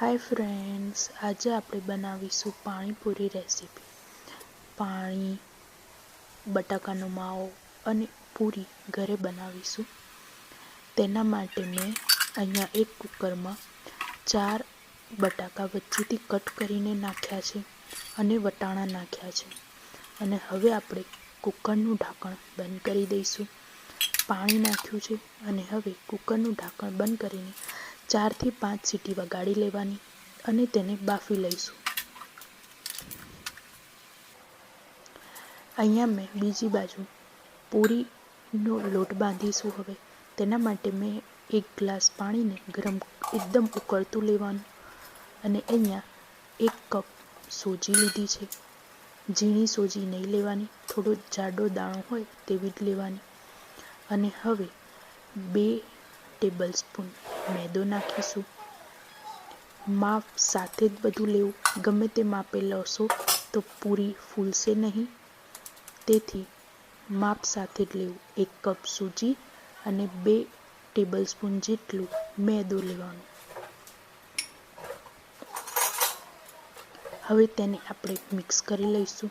Hi friends આજે આપણે બનાવીશું પાણીપુરી રેસીપી પાણી, બટાકાનો માવો અને પૂરી ઘરે બનાવીશું. તેના માટે મેં અહીંયા એક કુકરમાં ચાર બટાકા વચ્ચેથી કટ કરીને નાખ્યા છે અને વટાણા નાખ્યા છે. અને હવે આપણે કુકરનું ઢાંકણ બંધ કરી દઈશું. પાણી નાખ્યું છે અને હવે કુકરનું ઢાંકણ બંધ કરીને ચારથી પાંચ સીટી વગાડી લેવાની અને તેને બાફી લઈશું. અહીંયા મેં બીજી બાજુ પૂરીનો લોટ બાંધીશું હવે. તેના માટે મેં એક ગ્લાસ પાણીને ગરમ એકદમ ઉકળતું લેવાનું અને અહીંયા એક કપ સોજી લીધી છે. ઝીણી સોજી નહીં લેવાની, થોડો જાડો દાણો હોય તેવી જ લેવાની. અને હવે બે ટેબલ સ્પૂન મેદો નાખીશું. માપ સાથે જ બધું લેવું. ગમે તે માપે લેશો તો પૂરી ફૂલશે નહીં. તેથી માપ સાથે જ લેવું. એક કપ સૂજી અને બે ટેબલ સ્પૂન જેટલું મેદો લેવાનું. હવે તેને આપણે મિક્સ કરી લઈશું.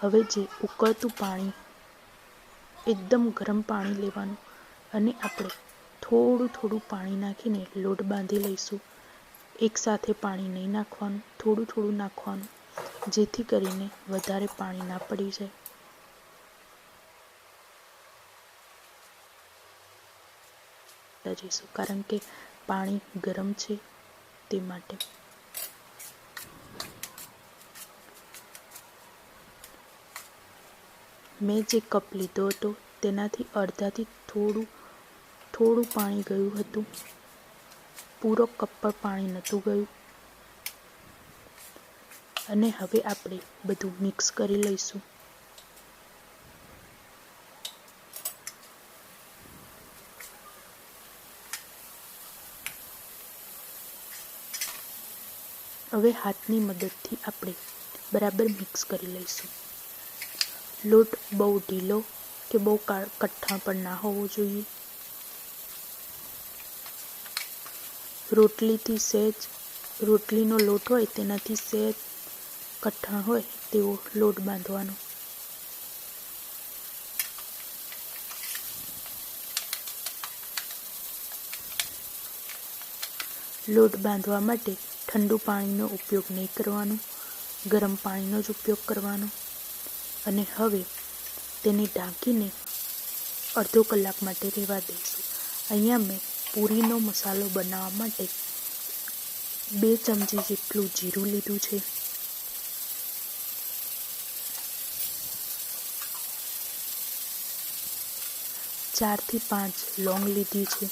હવે જે ઉકળતું પાણી, એકદમ ગરમ પાણી લેવાનું અને આપણે થોડું થોડું પાણી નાખીને લોટ બાંધી લઈશું. એકસાથે પાણી નહીં નાખવાનું, થોડું થોડું નાખવાનું, જેથી કરીને વધારે પાણી ના પડી જાય. જઈશું કારણ કે પાણી ગરમ છે તે માટે મેં જે કપ લીધો હતો તેનાથી અડધાથી થોડું થોડું પાણી ગયું હતું. પૂરો કપ પર પાણી નહોતું ગયું. અને હવે આપણે બધું મિક્સ કરી લઈશું. હવે હાથની મદદથી આપણે બરાબર મિક્સ કરી લઈશું. લોટ બહુ ઢીલો કે બહુ કઠણ પણ ના હોવો જોઈએ. રોટલીથી સહેજ, રોટલીનો લોટ હોય તેનાથી સહેજ કઠણ હોય તેવો લોટ બાંધવાનો. લોટ બાંધવા માટે ઠંડુ પાણીનો ઉપયોગ નહીં કરવાનો, ગરમ પાણીનો જ ઉપયોગ કરવાનો. અને હવે તેને ઢાંકીને અડધો કલાક માટે રહેવા દઈશું. અહીંયા મેં પૂરીનો મસાલો બનાવવા માટે બે ચમચી જેટલું જીરું લીધું છે. ચારથી પાંચ લોંગ લીધી છે.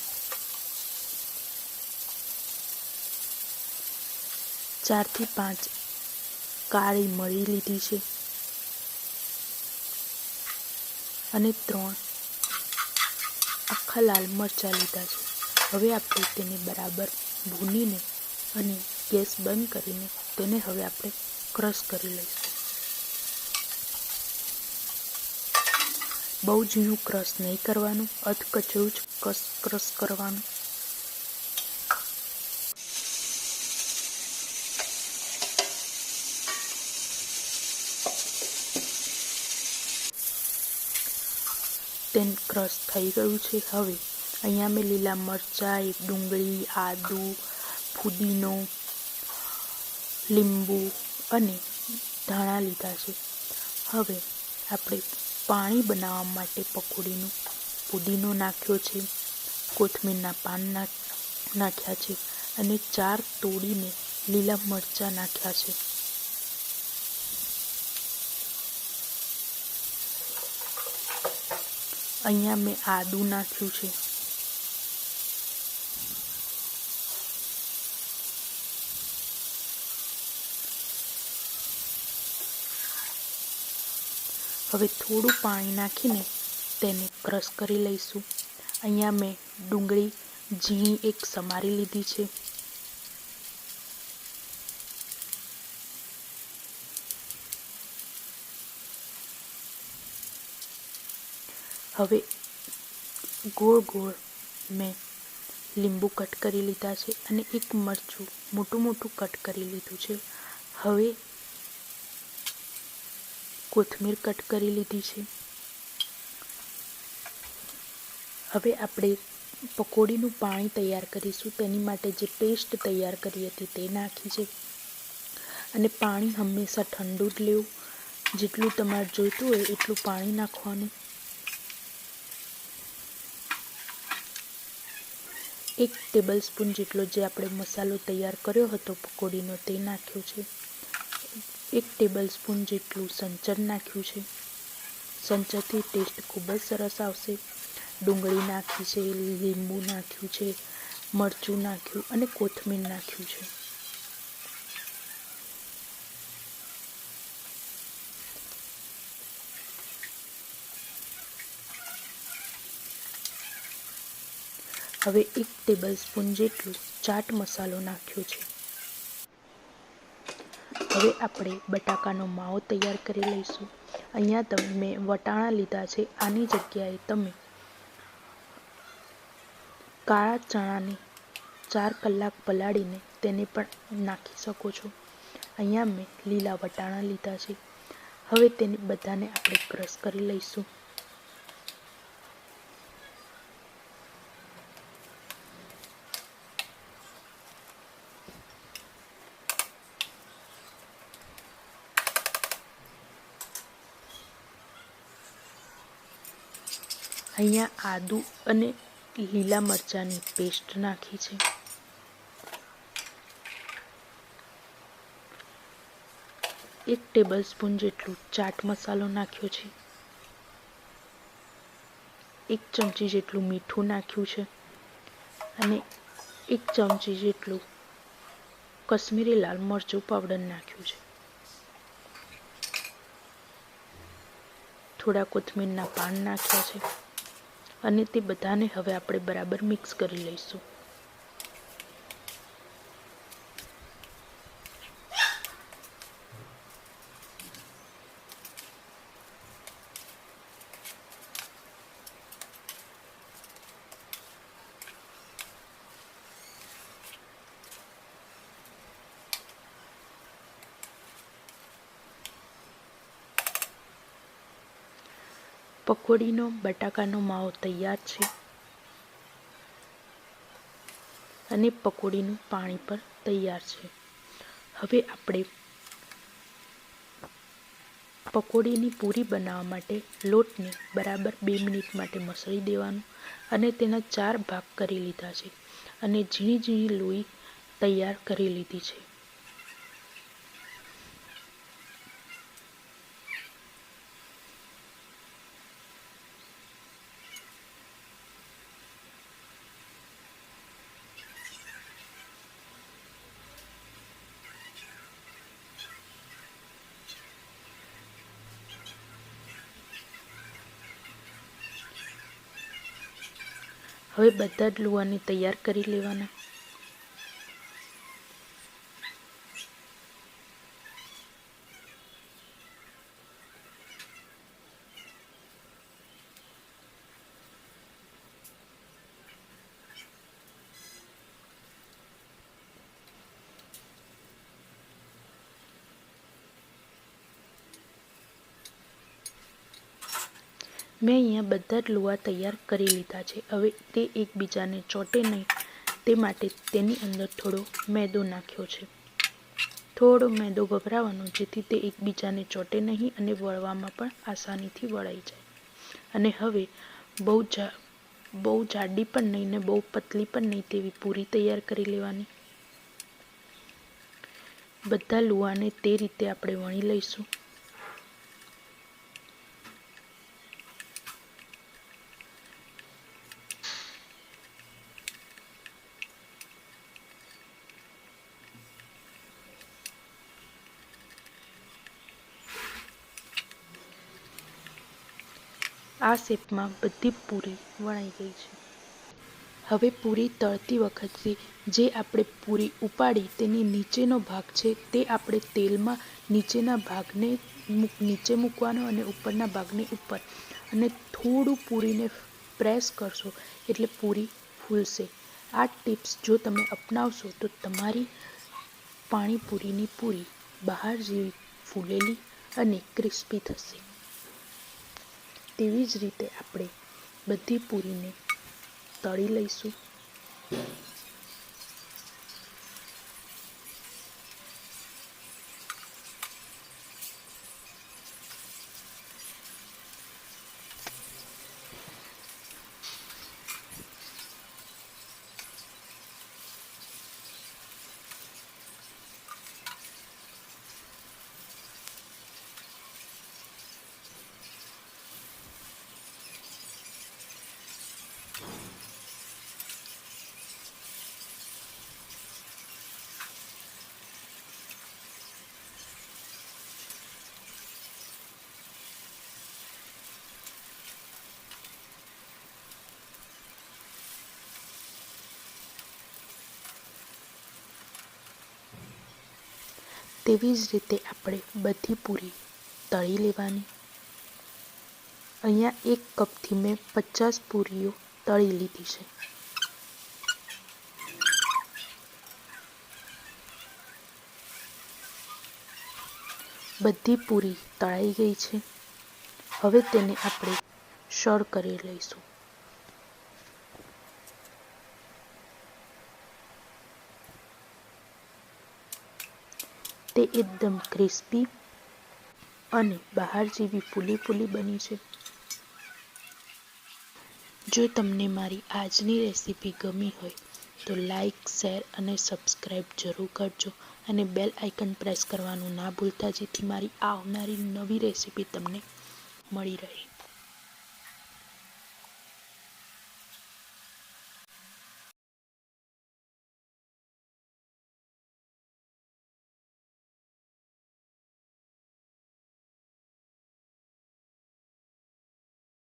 ચારથી પાંચ કાળી મરી લીધી છે. અને ત્રણ આખા લાલ મરચાં લીધા છે. હવે આપણે તેને બરાબર ભૂનીને અને ગેસ બંધ કરીને તેને હવે આપણે ક્રશ કરી લઈશું. બહુ ઝીણું ક્રશ નહીં કરવાનું, અધકચરું જ ક્રશ ક્રશ કરવાનું. તેન ક્રશ થઈ ગયું છે. હવે અહીંયા મેં લીલા મરચાં ડુંગળી, આદુ ફુદીનો લીંબુ અને ધાણા લીધા છે. હવે આપણે પાણી બનાવવા માટે પકોડીનું ફુદીનો નાખ્યો છે. કોથમીરના પાન નાખ્યા છે અને ચાર તોડીને લીલા મરચાં નાખ્યા છે. અહીંયા મેં આદું નાખ્યું છે. હવે થોડું પાણી નાખીને તેને ક્રશ કરી લઈશું. અહીંયા મેં ડુંગળી, ઝીણી એક સમારી લીધી છે. હવે ગોળ ગોળ મેં લીંબુ કટ કરી લીધા છે અને એક મરચું મોટું મોટું કટ કરી લીધું છે. હવે કોથમીર કટ કરી લીધી છે. હવે આપણે પકોડીનું પાણી તૈયાર કરીશું. તેની માટે જે પેસ્ટ તૈયાર કરી હતી તે નાખી છે. અને પાણી હંમેશા ઠંડુ જ લેવું. જેટલું તમારે જોઈતું હોય એટલું પાણી નાખવાનું. એક ટેબલ સ્પૂન જેટલો જે આપણે મસાલો તૈયાર કર્યો હતો પકોડીનો તે નાખ્યો છે. એક ટેબલ સ્પૂન જેટલું સંચર નાખ્યું છે. સંચરથી ટેસ્ટ ખૂબ જ સરસ આવશે. ડુંગળી નાખી છે, લીંબુ નાખ્યું છે, મરચું નાખ્યું અને કોથમીર નાખ્યું છે. હવે એક ટેબલ સ્પૂન જેટલું ચાટ મસાલો નાખ્યો છે. હવે આપણે બટાકાનો માવો તૈયાર કરી લઈશું. અહીંયા તમે મેં વટાણા લીધા છે. આની જગ્યાએ તમે કાળા ચણાને ચાર કલાક પલાળીને તેને પણ નાખી શકો છો. અહીંયા મેં લીલા વટાણા લીધા છે. હવે તેને બધાને આપણે ક્રશ કરી લઈશું. અહીંયા આદુ અને લીલા મરચાંની પેસ્ટ નાખી છે. એક ટેબલ સ્પૂન જેટલું ચાટ મસાલો નાખ્યો છે. એક ચમચી જેટલું મીઠું નાખ્યું છે અને એક ચમચી જેટલું કશ્મીરી લાલ મરચું પાવડર નાખ્યું છે. થોડા કોથમીરના પાન નાખ્યા છે. અને તે બધાને હવે આપણે બરાબર મિક્સ કરી લઈશું. પકોડીનો, બટાકાનો માવો તૈયાર છે અને પકોડીનું પાણી પણ તૈયાર છે. હવે આપણે પકોડીની પૂરી બનાવવા માટે લોટને બરાબર બે મિનિટ માટે મસળી દેવાનું અને તેના ચાર ભાગ કરી લીધા છે અને ઝીણી ઝીણી લોહી તૈયાર કરી લીધી છે. હવે બધા જ લુવાને તૈયાર કરી લેવાના. મેં અહીંયા બધા જ લુવા તૈયાર કરી લીધા છે. હવે તે એકબીજાને ચોટે નહીં, તે માટે તેની અંદર થોડો મેદો નાખ્યો છે. થોડો મેદો ભભરાવાનો જેથી તે એકબીજાને ચોટે નહીં અને વળવામાં પણ આસાનીથી વળાઈ જાય. અને હવે બહુ જા, બહુ જાડી પણ નહીં ને બહુ પતલી પણ નહીં તેવી પૂરી તૈયાર કરી લેવાની. બધા લુવાને તે રીતે આપણે વણી લઈશું. આ શેપમાં બધી પૂરી વણાઈ ગઈ છે. હવે પૂરી તળતી વખતે જે આપણે પૂરી ઉપાડી તેની નીચેનો ભાગ છે તે આપણે તેલમાં નીચેના ભાગને નીચે મૂકવાનો અને ઉપરના ભાગને ઉપર. અને થોડું પૂરીને પ્રેસ કરશો એટલે પૂરી ફૂલશે. આ ટિપ્સ જો તમે અપનાવશો તો તમારી પાણીપુરીની પૂરી બહાર જેવી ફૂલેલી અને ક્રિસ્પી થશે. તેવી જ રીતે આપણે બધી પૂરીને તળી લઈશું. તેવી જ રીતે આપણે બધી પૂરી તળી લેવાની. અહીંયા એક કપથી મેં પચાસ પૂરીઓ તળી લીધી છે. બધી પૂરી તળાઈ ગઈ છે. હવે તેને આપણે સર કરી લઈશું. તે એકદમ ક્રિસ્પી અને બહાર જેવી ફૂલી ફૂલી બની છે. જો તમને મારી આજની રેસીપી ગમી હોય, તો લાઈક, શેર અને સબસ્ક્રાઈબ જરૂર કરજો અને બેલ આઇકન પ્રેસ કરવાનું ના ભૂલતા, જેથી મારી આવનારી નવી રેસીપી તમને મળી રહે.